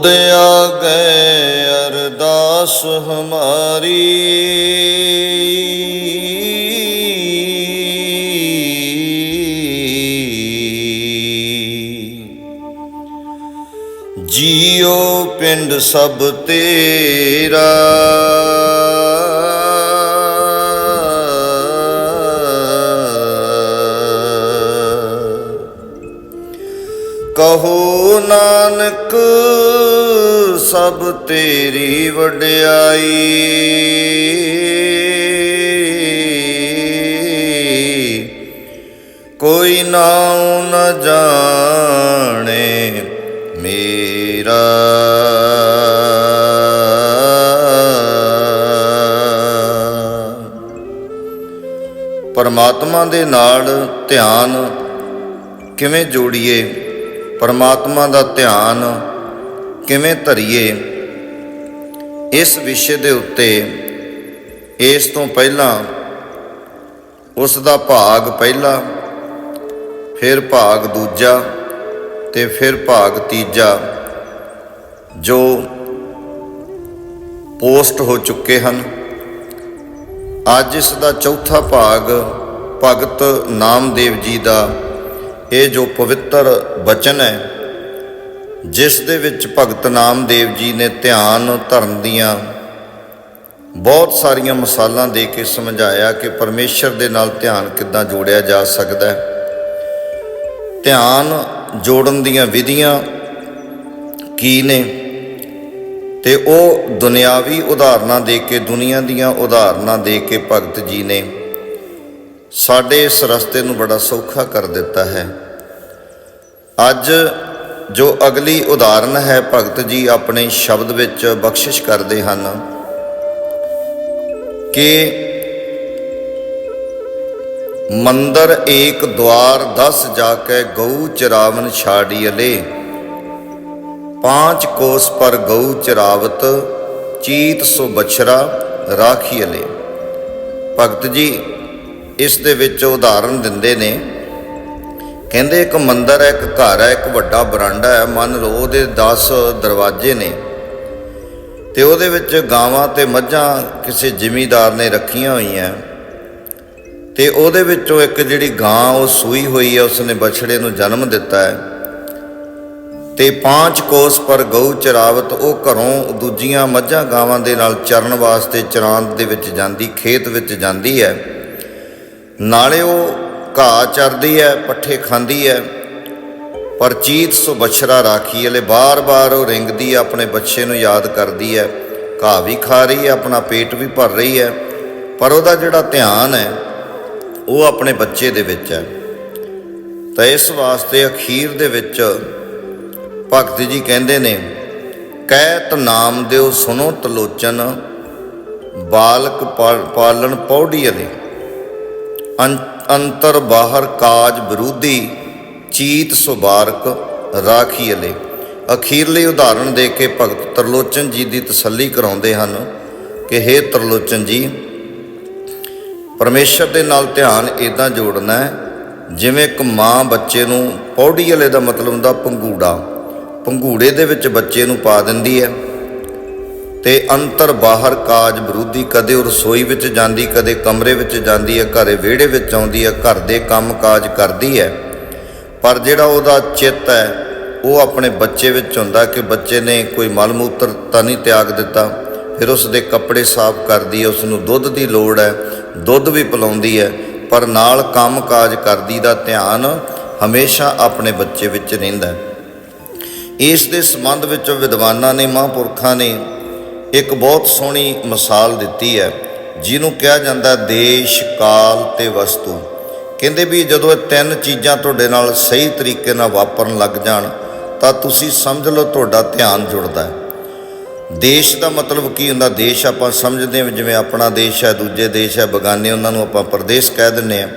ਹੋਦ ਆ ਗਏ ਅਰਦਾਸ ਹਮਾਰੀ। ਜੀਓ ਪਿੰਡ ਸਭ ਤੇਰਾ। ਕਹੋ ਨਾਨਕ, ਸਭ ਤੇਰੀ ਵਡਿਆਈ। ਕੋਈ ਨਾਉ ਨ ਜਾਣੇ ਮੇਰਾ। ਪਰਮਾਤਮਾ ਦੇ ਨਾਲ ਧਿਆਨ ਕਿਵੇਂ ਜੋੜੀਏ? ਪਰਮਾਤਮਾ ਦਾ ਧਿਆਨ ਕਿਵੇਂ ਧਰੀਏ? ਇਸ ਵਿਸ਼ੇ ਦੇ ਉੱਤੇ ਇਸ ਤੋਂ ਪਹਿਲਾਂ, ਉਸ ਦਾ ਭਾਗ ਪਹਿਲਾ, ਫਿਰ ਭਾਗ ਦੂਜਾ ਤੇ ਫਿਰ ਭਾਗ ਤੀਜਾ, ਜੋ ਪੋਸਟ ਹੋ ਚੁੱਕੇ ਹਨ। ਅੱਜ ਇਸ ਦਾ ਚੌਥਾ ਭਾਗ ਭਗਤ ਨਾਮਦੇਵ ਜੀ ਦਾ ਇਹ ਜੋ ਪਵਿੱਤਰ ਬਚਨ ਹੈ, ਜਿਸ ਦੇ ਵਿੱਚ ਭਗਤ ਨਾਮਦੇਵ ਜੀ ਨੇ ਧਿਆਨ ਧਰਨ ਦੀਆਂ ਬਹੁਤ ਸਾਰੀਆਂ ਮਿਸਾਲਾਂ ਦੇ ਕੇ ਸਮਝਾਇਆ ਕਿ ਪਰਮੇਸ਼ਰ ਦੇ ਨਾਲ ਧਿਆਨ ਕਿੱਦਾਂ ਜੋੜਿਆ ਜਾ ਸਕਦਾ ਹੈ। ਧਿਆਨ ਜੋੜਨ ਦੀਆਂ ਵਿਧੀਆਂ ਕੀ ਨੇ? ਤੇ ਉਹ ਦੁਨਿਆਵੀ ਉਦਾਹਰਨਾਂ ਦੇ ਕੇ, ਦੁਨੀਆ ਦੀਆਂ ਉਦਾਹਰਨਾਂ ਦੇ ਕੇ ਭਗਤ ਜੀ ਨੇ ਸਾਡੇ ਇਸ ਰਸਤੇ ਨੂੰ ਬੜਾ ਸੌਖਾ ਕਰ ਦਿੱਤਾ ਹੈ। ਅੱਜ ਜੋ ਅਗਲੀ ਉਦਾਹਰਨ ਹੈ, ਭਗਤ ਜੀ ਆਪਣੇ ਸ਼ਬਦ ਵਿੱਚ ਬਖਸ਼ਿਸ਼ ਕਰਦੇ ਹਨ ਕਿ ਮੰਦਰ ਏਕ ਦਵਾਰ ਦਸ ਜਾ ਕੇ ਗਊ ਚਰਾਵਨ ਛਾੜੀਲੇ ਪਾਂਚ ਕੋਸ ਪਰ ਗਊ ਚਰਾਵਤ, ਚੀਤ ਸੋ ਬਛਰਾ ਰਾਖੀਲੇ ਭਗਤ ਜੀ ਇਸ ਦੇ ਵਿੱਚ ਉਦਾਹਰਨ ਦਿੰਦੇ ਨੇ, ਕਹਿੰਦੇ ਇੱਕ ਮੰਦਰ ਹੈ, ਇੱਕ ਘਰ ਹੈ, ਇੱਕ ਵੱਡਾ ਬਰਾਂਡਾ ਹੈ, ਮੰਨ ਲਓ ਉਹਦੇ 10 ਦਰਵਾਜ਼ੇ ਨੇ, ਤੇ ਉਹਦੇ ਵਿੱਚ ਗਾਵਾਂ ਤੇ ਮੱਝਾਂ ਕਿਸੇ ਜ਼ਿਮੀਦਾਰ ਨੇ ਰੱਖੀਆਂ ਹੋਈਆਂ, ਤੇ ਉਹਦੇ ਵਿੱਚੋਂ ਇੱਕ ਜਿਹੜੀ ਗਾਂ ਉਹ ਸੂਈ ਹੋਈ ਹੈ, ਉਸਨੇ ਬਛੜੇ ਨੂੰ ਜਨਮ ਦਿੱਤਾ ਹੈ, ਤੇ ਪਾਂਚ ਕੋਸ ਪਰ ਗਊ ਚਰਾਵਤ ਉਹ ਘਰੋਂ ਦੂਜੀਆਂ ਮੱਝਾਂ ਗਾਵਾਂ ਦੇ ਨਾਲ ਚਰਨ ਵਾਸਤੇ ਚਰਾਂਦ ਦੇ ਵਿੱਚ ਜਾਂਦੀ, ਖੇਤ ਵਿੱਚ ਜਾਂਦੀ ਹੈ। ਨਾਲੇ ਉਹ ਘਾਹ ਚਰਦੀ ਹੈ ਪੱਠੇ ਖਾਂਦੀ ਹੈ ਪਰ ਚੀਤ ਸੋ ਬਛੜਾ ਰਾਖੀ ਵਾਲੇ ਬਾਰ-ਬਾਰ ਉਹ ਰਿੰਗਦੀ ਹੈ ਆਪਣੇ ਬੱਚੇ ਨੂੰ ਯਾਦ ਕਰਦੀ ਹੈ ਘਾਹ ਵੀ ਖਾ ਰਹੀ ਹੈ ਆਪਣਾ ਪੇਟ ਵੀ ਭਰ ਰਹੀ ਹੈ ਪਰ ਉਹਦਾ ਜਿਹੜਾ ਧਿਆਨ ਹੈ ਉਹ ਆਪਣੇ ਬੱਚੇ ਦੇ ਵਿੱਚ ਹੈ ਤਾਂ ਇਸ ਵਾਸਤੇ ਅਖੀਰ ਦੇ ਵਿੱਚ ਭਗਤ ਜੀ ਕਹਿੰਦੇ ਨੇ ਕਹਿਤ ਨਾਮ ਦਿਓ ਸੁਨੋ ਤਲੋਚਨ, ਬਾਲਕ ਪਾਲਣ ਪੌੜੀ ਵਾਲੇ ਅੰਤਰ ਬਾਹਰ ਕਾਜ ਵਿਰੋਧੀ ਚੀਤ ਸੁਬਾਰਕ ਰਾਖੀ ਅਲੇ ਅਖੀਰਲੀ ਉਦਾਹਰਣ ਦੇ ਕੇ ਭਗਤ ਤਰਲੋਚਨ ਜੀ ਦੀ ਤਸੱਲੀ ਕਰਾਉਂਦੇ ਹਨ ਕਿ हे ਤਰਲੋਚਨ ਜੀ, ਪਰਮੇਸ਼ਰ ਦੇ ਨਾਲ ਧਿਆਨ ਇਦਾਂ ਜੋੜਨਾ ਹੈ, ਜਿਵੇਂ ਇੱਕ ਮਾਂ ਬੱਚੇ ਨੂੰ ਪੌੜੀ ਵਾਲੇ ਦਾ ਮਤਲਬ ਹੁੰਦਾ ਪੰਗੂੜਾ ਪੰਗੂੜੇ ਦੇ ਵਿੱਚ ਬੱਚੇ ਨੂੰ ਪਾ ਦਿੰਦੀ ਹੈ। ਤੇ ਅੰਤਰ ਬਾਹਰ ਕਾਜ ਵਿਰੋਧੀ ਕਦੇ ਉਹ ਰਸੋਈ ਵਿੱਚ ਜਾਂਦੀ, ਕਦੇ ਕਮਰੇ ਵਿੱਚ ਜਾਂਦੀ ਹੈ, ਘਰੇ ਵਿਹੜੇ ਵਿੱਚ ਆਉਂਦੀ ਹੈ, ਘਰ ਦੇ ਕੰਮ ਕਾਜ ਕਰਦੀ ਹੈ। ਪਰ ਜਿਹੜਾ ਉਹਦਾ ਚਿੱਤ ਹੈ, ਉਹ ਆਪਣੇ ਬੱਚੇ ਵਿੱਚ ਹੁੰਦਾ ਕਿ ਬੱਚੇ ਨੇ ਕੋਈ ਮਲ ਮੂਤਰ ਤਾਂ ਨਹੀਂ ਤਿਆਗ ਦਿੱਤਾ। ਫਿਰ ਉਸ ਦੇ ਕੱਪੜੇ ਸਾਫ਼ ਕਰਦੀ ਹੈ, ਉਸ ਨੂੰ ਦੁੱਧ ਦੀ ਲੋੜ ਹੈ, ਦੁੱਧ ਵੀ ਪਿਲਾਉਂਦੀ ਹੈ। ਪਰ ਨਾਲ ਕੰਮ ਕਾਜ ਕਰਦੀ ਦਾ ਧਿਆਨ ਹਮੇਸ਼ਾ ਆਪਣੇ ਬੱਚੇ ਵਿੱਚ ਰਹਿੰਦਾ ਇਸ ਦੇ ਸੰਬੰਧ ਵਿੱਚ ਵਿਦਵਾਨਾਂ ਨੇ, ਮਹਾਂਪੁਰਖਾਂ ਨੇ ਇੱਕ ਬਹੁਤ ਸੋਹਣੀ ਮਿਸਾਲ ਦਿੱਤੀ ਹੈ, ਜਿਹਨੂੰ ਕਿਹਾ ਜਾਂਦਾ ਦੇਸ਼, ਕਾਲ ਤੇ ਵਸਤੂ। ਕਹਿੰਦੇ ਵੀ ਜਦੋਂ ਇਹ ਤਿੰਨ ਚੀਜ਼ਾਂ ਤੁਹਾਡੇ ਨਾਲ ਸਹੀ ਤਰੀਕੇ ਨਾਲ ਵਾਪਰਨ ਲੱਗ ਜਾਣ, ਤਾਂ ਤੁਸੀਂ ਸਮਝ ਲਓ ਤੁਹਾਡਾ ਧਿਆਨ ਜੁੜਦਾ ਹੈ। ਦੇਸ਼ ਦਾ ਮਤਲਬ ਕੀ ਹੁੰਦਾ? ਦੇਸ਼ ਆਪਾਂ ਸਮਝਦੇ ਹਾਂ ਜਿਵੇਂ ਆਪਣਾ ਦੇਸ਼ ਹੈ, ਦੂਜੇ ਦੇਸ਼ ਹੈ, ਬਗਾਨੇ ਉਹਨਾਂ ਨੂੰ ਆਪਾਂ ਪ੍ਰਦੇਸ਼ ਕਹਿ ਦਿੰਦੇ ਆ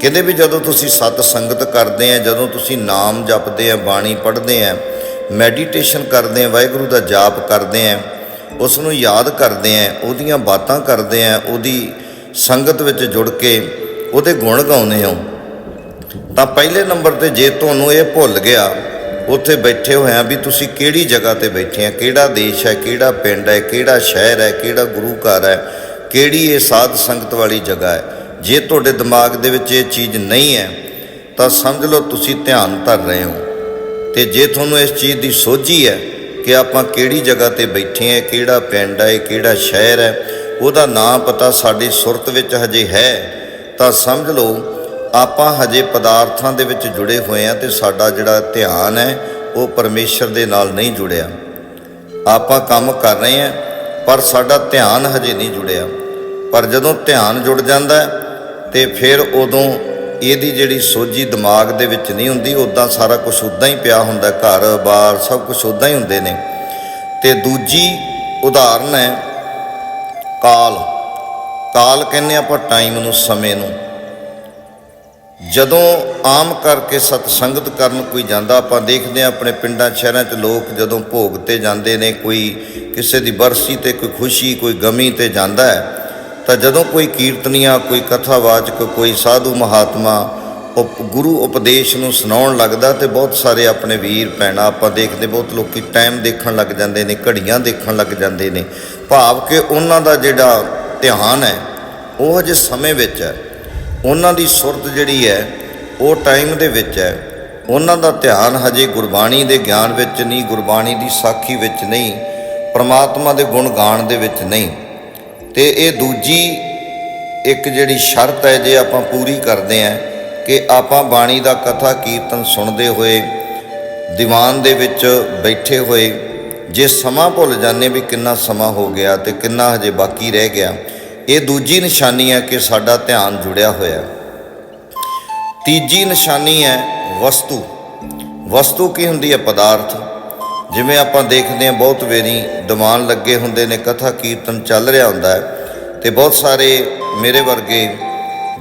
ਕਹਿੰਦੇ ਵੀ ਜਦੋਂ ਤੁਸੀਂ ਸਤ ਸੰਗਤ ਕਰਦੇ ਆ ਜਦੋਂ ਤੁਸੀਂ ਨਾਮ ਜਪਦੇ ਆ ਬਾਣੀ ਪੜ੍ਹਦੇ ਆ ਮੈਡੀਟੇਸ਼ਨ ਕਰਦੇ ਆ ਵਾਹਿਗੁਰੂ ਦਾ ਜਾਪ ਕਰਦੇ ਆ ਉਸ ਨੂੰ ਯਾਦ ਕਰਦੇ ਆ, ਉਹਦੀਆਂ ਬਾਤਾਂ ਕਰਦੇ ਆ, ਉਹਦੀ ਸੰਗਤ ਵਿੱਚ ਜੁੜ ਕੇ ਉਹਦੇ ਗੁਣ ਗਾਉਂਦੇ ਹੋ। ਤਾਂ ਪਹਿਲੇ ਨੰਬਰ ਤੇ ਜੇ ਤੁਹਾਨੂੰ ਇਹ ਭੁੱਲ ਗਿਆ, ਉੱਥੇ ਬੈਠੇ ਹੋਏ ਆ ਵੀ ਤੁਸੀਂ ਕਿਹੜੀ ਜਗ੍ਹਾ ਤੇ ਬੈਠੇ ਆ, ਕਿਹੜਾ ਦੇਸ਼ ਹੈ, ਕਿਹੜਾ ਪਿੰਡ ਹੈ, ਕਿਹੜਾ ਸ਼ਹਿਰ ਹੈ, ਕਿਹੜਾ ਗੁਰੂ ਘਰ ਹੈ, ਕਿਹੜੀ ਇਹ ਸਾਧ ਸੰਗਤ ਵਾਲੀ ਜਗ੍ਹਾ ਹੈ। ਜੇ ਤੁਹਾਡੇ ਦਿਮਾਗ ਦੇ ਵਿੱਚ ਇਹ ਚੀਜ਼ ਨਹੀਂ ਹੈ, ਤਾਂ ਸਮਝ ਲਓ ਤੁਸੀਂ ਧਿਆਨ ਧਰ ਰਹੇ ਹੋ। ਤੇ ਜੇ ਤੁਹਾਨੂੰ ਇਸ ਚੀਜ਼ ਦੀ ਸੋਝੀ ਹੈ ਕਿ ਆਪਾਂ ਕਿਹੜੀ ਜਗ੍ਹਾ ਤੇ ਬੈਠੇ ਆ ਕਿਹੜਾ ਪਿੰਡ ਹੈ ਕਿਹੜਾ ਸ਼ਹਿਰ ਹੈ ਉਹਦਾ ਨਾਂ ਪਤਾ ਸਾਡੀ ਸੁਰਤ ਵਿੱਚ ਹਜੇ ਹੈ। ਤਾਂ ਸਮਝ ਲਓ ਆਪਾਂ ਹਜੇ ਪਦਾਰਥਾਂ ਦੇ ਵਿੱਚ ਜੁੜੇ ਹੋਏ ਆ ਤੇ ਸਾਡਾ ਜਿਹੜਾ ਧਿਆਨ ਹੈ ਉਹ ਪਰਮੇਸ਼ਰ ਦੇ ਨਾਲ ਨਹੀਂ ਜੁੜਿਆ। ਆਪਾਂ ਕੰਮ ਕਰ ਰਹੇ ਆ ਪਰ ਸਾਡਾ ਧਿਆਨ ਹਜੇ ਨਹੀਂ ਜੁੜਿਆ। ਪਰ ਜਦੋਂ ਧਿਆਨ ਜੁੜ ਜਾਂਦਾ ਹੈ, ਤੇ ਫਿਰ ਉਦੋਂ ਇਹਦੀ ਜਿਹੜੀ ਸੋਝੀ ਦਿਮਾਗ ਦੇ ਵਿੱਚ ਨਹੀਂ ਹੁੰਦੀ ਉਦਾਂ ਸਾਰਾ ਕੁਝ ਉਦਾਂ ਹੀ ਪਿਆ ਹੁੰਦਾ ਘਰ-ਬਾਰ ਸਭ ਕੁਝ ਉਦਾਂ ਹੀ ਹੁੰਦੇ ਨੇ। ਤੇ ਦੂਜੀ ਉਦਾਹਰਨ ਹੈ ਕਾਲ। ਕਾਲ ਕਹਿੰਦੇ ਆਪਾਂ ਟਾਈਮ ਨੂੰ, ਸਮੇਂ ਨੂੰ। ਜਦੋਂ ਆਮ ਕਰਕੇ ਸਤਸੰਗਤ ਕਰਨ ਕੋਈ ਜਾਂਦਾ, ਆਪਾਂ ਦੇਖਦੇ ਹਾਂ ਆਪਣੇ ਪਿੰਡਾਂ, ਸ਼ਹਿਰਾਂ 'ਚ ਲੋਕ ਜਦੋਂ ਭੋਗ ਤੇ ਜਾਂਦੇ ਨੇ, ਕੋਈ ਕਿਸੇ ਦੀ ਬਰਸੀ ਤੇ ਕੋਈ ਖੁਸ਼ੀ, ਕੋਈ ਗਮੀ ਤੇ ਜਾਂਦਾ ਹੈ ਤਾਂ ਜਦੋਂ ਕੋਈ ਕੀਰਤਨੀਆ, ਕੋਈ ਕਥਾਵਾਚਕ, ਕੋਈ ਸਾਧੂ ਮਹਾਤਮਾ ਉਪ, ਗੁਰੂ ਉਪਦੇਸ਼ ਨੂੰ ਸੁਣਾਉਣ ਲੱਗਦਾ ਤੇ ਬਹੁਤ ਸਾਰੇ ਆਪਣੇ ਵੀਰ, ਭੈਣਾਂ ਆਪਾਂ ਦੇਖਦੇ ਬਹੁਤ ਲੋਕੀ ਟਾਈਮ ਦੇਖਣ ਲੱਗ ਜਾਂਦੇ ਨੇ, ਘੜੀਆਂ ਦੇਖਣ ਲੱਗ ਜਾਂਦੇ ਨੇ। ਭਾਵ ਕਿ ਉਹਨਾਂ ਦਾ ਜਿਹੜਾ ਧਿਆਨ ਹੈ, ਉਹ ਹਜੇ ਸਮੇਂ ਵਿੱਚ ਹੈ। ਉਹਨਾਂ ਦੀ ਸੁਰਤ ਜਿਹੜੀ ਹੈ, ਉਹ ਟਾਈਮ ਦੇ ਵਿੱਚ ਹੈ। ਉਹਨਾਂ ਦਾ ਧਿਆਨ ਹਜੇ ਗੁਰਬਾਣੀ ਦੇ ਗਿਆਨ ਵਿੱਚ ਨਹੀਂ, ਗੁਰਬਾਣੀ ਦੀ ਸਾਖੀ ਵਿੱਚ ਨਹੀਂ, ਪਰਮਾਤਮਾ ਦੇ ਗੁਣ ਗਾਣ ਦੇ ਵਿੱਚ ਨਹੀਂ। ਤੇ ਇਹ ਦੂਜੀ ਇੱਕ ਜਿਹੜੀ ਸ਼ਰਤ ਹੈ ਜੇ ਆਪਾਂ ਪੂਰੀ ਕਰਦੇ ਆਂ ਕਿ ਆਪਾਂ ਬਾਣੀ ਦਾ ਕਥਾ ਕੀਰਤਨ ਸੁਣਦੇ ਹੋਏ, ਦੀਵਾਨ ਦੇ ਵਿੱਚ ਬੈਠੇ ਹੋਏ, ਜੇ ਸਮਾਂ ਭੁੱਲ ਜਾਂਦੇ ਵੀ ਕਿੰਨਾ ਸਮਾਂ ਹੋ ਗਿਆ ਤੇ ਕਿੰਨਾ ਹਜੇ ਬਾਕੀ ਰਹਿ ਗਿਆ, ਇਹ ਦੂਜੀ ਨਿਸ਼ਾਨੀ ਹੈ ਕਿ ਸਾਡਾ ਧਿਆਨ ਜੁੜਿਆ ਹੋਇਆ। ਤੀਜੀ ਨਿਸ਼ਾਨੀ ਹੈ ਵਸਤੂ। ਵਸਤੂ ਕੀ ਹੁੰਦੀ ਹੈ? ਪਦਾਰਥ। ਜਿਵੇਂ ਆਪਾਂ ਦੇਖਦੇ ਹਾਂ, ਬਹੁਤ ਵੇਰੀ ਦੀਵਾਨ ਲੱਗੇ ਹੁੰਦੇ ਨੇ, ਕਥਾ ਕੀਰਤਨ ਚੱਲ ਰਿਹਾ ਹੁੰਦਾ ਹੈ ਤੇ ਬਹੁਤ ਸਾਰੇ ਮੇਰੇ ਵਰਗੇ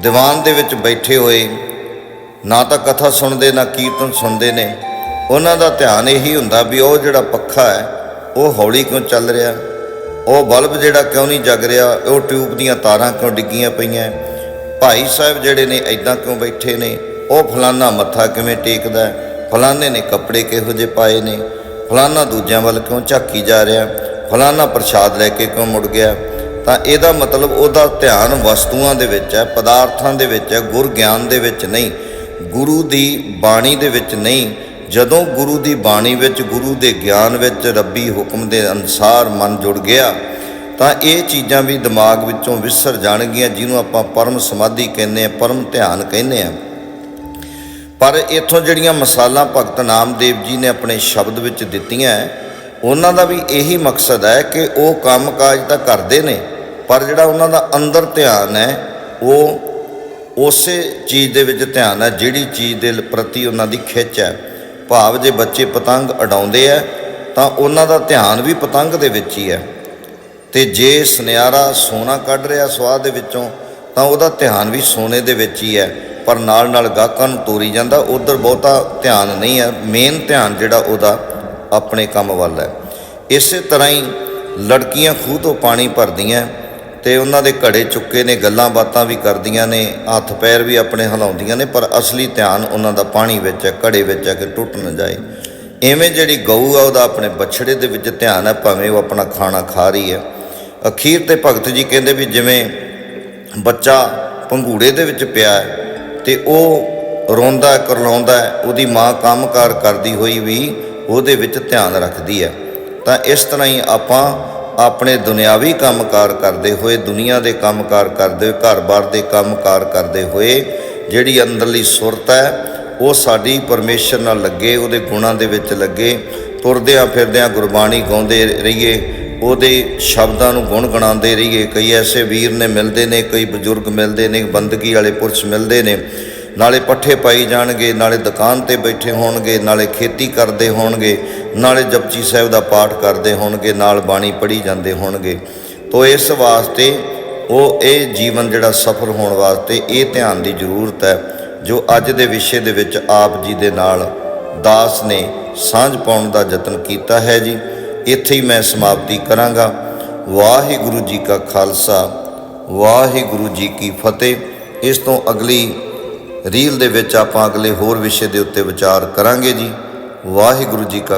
ਦੀਵਾਨ ਦੇ ਵਿੱਚ ਬੈਠੇ ਹੋਏ ਨਾ ਤਾਂ ਕਥਾ ਸੁਣਦੇ, ਨਾ ਕੀਰਤਨ ਸੁਣਦੇ ਨੇ। ਉਹਨਾਂ ਦਾ ਧਿਆਨ ਇਹੀ ਹੁੰਦਾ ਵੀ ਉਹ ਜਿਹੜਾ ਪੱਖਾ ਹੈ, ਉਹ ਹੌਲੀ ਕਿਉਂ ਚੱਲ ਰਿਹਾ? ਉਹ ਬਲਬ ਜਿਹੜਾ ਕਿਉਂ ਨਹੀਂ ਜਗ ਰਿਹਾ? ਉਹ ਟਿਊਬ ਦੀਆਂ ਤਾਰਾਂ ਕਿਉਂ ਡਿੱਗੀਆਂ ਪਈਆਂ? ਭਾਈ ਸਾਹਿਬ ਜਿਹੜੇ ਨੇ ਐਦਾਂ ਕਿਉਂ ਬੈਠੇ ਨੇ? ਉਹ ਫਲਾਨਾ ਮੱਥਾ ਕਿਵੇਂ ਟੇਕਦਾ ਫਲਾਨੇ ਨੇ ਕੱਪੜੇ ਕਿਹੋ ਜਿਹੇ ਪਾਏ ਨੇ? ਫਲਾਨਾ ਦੂਜਿਆਂ ਵੱਲ ਕਿਉਂ ਝਾਕੀ ਜਾ ਰਿਹਾ? ਫਲਾਨਾ ਪ੍ਰਸ਼ਾਦ ਲੈ ਕੇ ਕਿਉਂ ਮੁੜ ਗਿਆ? ਤਾਂ ਇਹਦਾ ਮਤਲਬ ਉਹਦਾ ਧਿਆਨ ਵਸਤੂਆਂ ਦੇ ਵਿੱਚ ਹੈ, ਪਦਾਰਥਾਂ ਦੇ ਵਿੱਚ ਹੈ, ਗੁਰ ਗਿਆਨ ਦੇ ਵਿੱਚ ਨਹੀਂ। ਗੁਰੂ ਦੀ ਬਾਣੀ ਦੇ ਵਿੱਚ ਨਹੀਂ। ਜਦੋਂ ਗੁਰੂ ਦੀ ਬਾਣੀ ਵਿੱਚ, ਗੁਰੂ ਦੇ ਗਿਆਨ ਵਿੱਚ ਰੱਬੀ ਹੁਕਮ ਦੇ ਅਨੁਸਾਰ ਮਨ ਜੁੜ ਗਿਆ, ਤਾਂ ਇਹ ਚੀਜ਼ਾਂ ਵੀ ਦਿਮਾਗ ਵਿੱਚੋਂ ਵਿਸਰ ਜਾਣਗੀਆਂ, ਜਿਹਨੂੰ ਆਪਾਂ ਪਰਮ ਸਮਾਧੀ ਕਹਿੰਦੇ ਆ ਪਰਮ ਧਿਆਨ ਕਹਿੰਦੇ ਆ ਪਰ ਇਥੋਂ ਜਿਹੜੀਆਂ ਮਸਾਲਾ ਭਗਤ ਨਾਮਦੇਵ ਜੀ ਨੇ ਆਪਣੇ ਸ਼ਬਦ ਵਿੱਚ ਦਿੱਤੀਆਂ ਹੈ, ਉਹਨਾਂ ਦਾ ਵੀ ਇਹੀ ਮਕਸਦ ਹੈ ਕਿ ਉਹ ਕੰਮਕਾਜ ਤਾਂ ਕਰਦੇ ਨੇ ਪਰ ਜਿਹੜਾ ਉਹਨਾਂ ਦਾ ਅੰਦਰ ਧਿਆਨ ਹੈ ਉਹ ਉਸੇ ਚੀਜ਼ ਦੇ ਵਿੱਚ ਧਿਆਨ ਹੈ ਜਿਹੜੀ ਚੀਜ਼ ਦੇ ਪ੍ਰਤੀ ਉਹਨਾਂ ਦੀ ਖਿੱਚ ਹੈ। ਭਾਵ ਜੇ ਬੱਚੇ ਪਤੰਗ ਉਡਾਉਂਦੇ ਆ ਤਾਂ ਉਹਨਾਂ ਦਾ ਧਿਆਨ ਵੀ ਪਤੰਗ ਦੇ ਵਿੱਚ ਹੀ ਹੈ। ਤੇ ਜੇ ਸੁਨਿਆਰਾ ਸੋਨਾ ਕੱਢ ਰਿਹਾ ਸਵਾਦ ਦੇ ਵਿੱਚੋਂ ਤਾਂ ਉਹਦਾ ਧਿਆਨ ਵੀ ਸੋਨੇ ਦੇ ਵਿੱਚ ਹੀ ਹੈ। ਪਰ ਨਾਲ ਨਾਲ ਗਾਹਕਾਂ ਨੂੰ ਤੋਰੀ ਜਾਂਦਾ, ਉਧਰ ਬਹੁਤਾ ਧਿਆਨ ਨਹੀਂ ਹੈ ਮੇਨ ਧਿਆਨ ਜਿਹੜਾ ਉਹਦਾ ਆਪਣੇ ਕੰਮ ਵੱਲ ਹੈ। ਇਸੇ ਤਰ੍ਹਾਂ ਹੀ ਲੜਕੀਆਂ ਖੂਹ ਤੋਂ ਪਾਣੀ ਭਰਦੀਆਂ ਤੇ ਉਹਨਾਂ ਦੇ ਘੜੇ ਚੁੱਕੇ ਨੇ, ਗੱਲਾਂ ਬਾਤਾਂ ਵੀ ਕਰਦੀਆਂ ਨੇ, ਹੱਥ ਪੈਰ ਵੀ ਆਪਣੇ ਹਿਲਾਉਂਦੀਆਂ ਨੇ, ਪਰ ਅਸਲੀ ਧਿਆਨ ਉਹਨਾਂ ਦਾ ਪਾਣੀ ਵਿੱਚ ਹੈ, ਘੜੇ ਵਿੱਚ ਹੈ ਕਿ ਟੁੱਟ ਨਾ ਜਾਏ। ਐਵੇਂ ਜਿਹੜੀ ਗਊ ਆ, ਉਹਦਾ ਆਪਣੇ ਬਛੜੇ ਦੇ ਵਿੱਚ ਧਿਆਨ ਹੈ, ਭਾਵੇਂ ਉਹ ਆਪਣਾ ਖਾਣਾ ਖਾ ਰਹੀ ਹੈ। ਅਖੀਰ ਤੇ ਭਗਤ ਜੀ ਕਹਿੰਦੇ ਵੀ ਜਿਵੇਂ ਬੱਚਾ ਪੰਘੂੜੇ ਦੇ ਵਿੱਚ ਪਿਆ ਹੈ ਤੇ ਉਹ ਰੋਂਦਾ, ਕਰਲਾਉਂਦਾ, ਉਹਦੀ ਮਾਂ ਕੰਮਕਾਰ ਕਰਦੀ ਹੋਈ ਵੀ ਉਹਦੇ ਵਿੱਚ ਧਿਆਨ ਰੱਖਦੀ ਹੈ। ਤਾਂ ਇਸ ਤਰ੍ਹਾਂ ਹੀ ਆਪਾਂ ਆਪਣੇ ਦੁਨਿਆਵੀ ਕੰਮਕਾਰ ਕਰਦੇ ਹੋਏ, ਦੁਨੀਆ ਦੇ ਕੰਮਕਾਰ ਕਰਦੇ ਹੋਏ, ਘਰ-ਬਾਰ ਦੇ ਕੰਮਕਾਰ ਕਰਦੇ ਹੋਏ, ਜਿਹੜੀ ਅੰਦਰਲੀ ਸੁਰਤ ਹੈ, ਉਹ ਸਾਡੀ ਪਰਮੇਸ਼ਰ ਨਾਲ ਲੱਗੇ, ਉਹਦੇ ਗੁਣਾਂ ਦੇ ਵਿੱਚ ਲੱਗੇ ਤੁਰਦਿਆਂ ਫਿਰਦਿਆਂ ਗੁਰਬਾਣੀ ਗਾਉਂਦੇ ਰਹੀਏ ਉਹਦੇ ਸ਼ਬਦਾਂ ਨੂੰ ਗੁਣ ਗਣਾਉਂਦੇ ਰਹੀਏ। ਕਈ ਐਸੇ ਵੀਰ ਨੇ ਮਿਲਦੇ ਨੇ, ਕਈ ਬਜ਼ੁਰਗ ਮਿਲਦੇ ਨੇ, ਬੰਦਗੀ ਵਾਲੇ ਪੁਰਸ਼ ਮਿਲਦੇ ਨੇ। ਨਾਲੇ ਪੱਠੇ ਪਾਈ ਜਾਣਗੇ, ਨਾਲੇ ਦੁਕਾਨ ਤੇ ਬੈਠੇ ਹੋਣਗੇ, ਨਾਲੇ ਖੇਤੀ ਕਰਦੇ ਹੋਣਗੇ, ਨਾਲੇ ਜਪਜੀ ਸਾਹਿਬ ਦਾ ਪਾਠ ਕਰਦੇ ਹੋਣਗੇ, ਨਾਲ ਬਾਣੀ ਪੜ੍ਹੀ ਜਾਂਦੇ ਹੋਣਗੇ। ਤੋ ਇਸ ਵਾਸਤੇ ਉਹ ਇਹ ਜੀਵਨ ਜਿਹੜਾ ਸਫਲ ਹੋਣ ਵਾਸਤੇ ਇਹ ਧਿਆਨ ਦੀ ਜ਼ਰੂਰਤ ਹੈ, ਜੋ ਅੱਜ ਦੇ ਵਿਸ਼ੇ ਦੇ ਵਿੱਚ ਆਪ ਜੀ ਦੇ ਨਾਲ ਦਾਸ ਨੇ ਸਾਂਝ ਪਾਉਣ ਦਾ ਯਤਨ ਕੀਤਾ ਹੈ ਜੀ। ਇੱਥੇ ਹੀ ਮੈਂ ਸਮਾਪਤੀ ਕਰਾਂਗਾ। ਵਾਹਿਗੁਰੂ ਜੀ ਕਾ ਖਾਲਸਾ, ਵਾਹਿਗੁਰੂ ਜੀ ਕੀ ਫਤਿਹ। ਇਸ ਤੋਂ ਅਗਲੀ ਰੀਲ ਦੇ ਵਿੱਚ ਆਪਾਂ ਅਗਲੇ ਹੋਰ ਵਿਸ਼ੇ ਦੇ ਉੱਤੇ ਵਿਚਾਰ ਕਰਾਂਗੇ ਜੀ। ਵਾਹਿਗੁਰੂ ਜੀ ਕਾ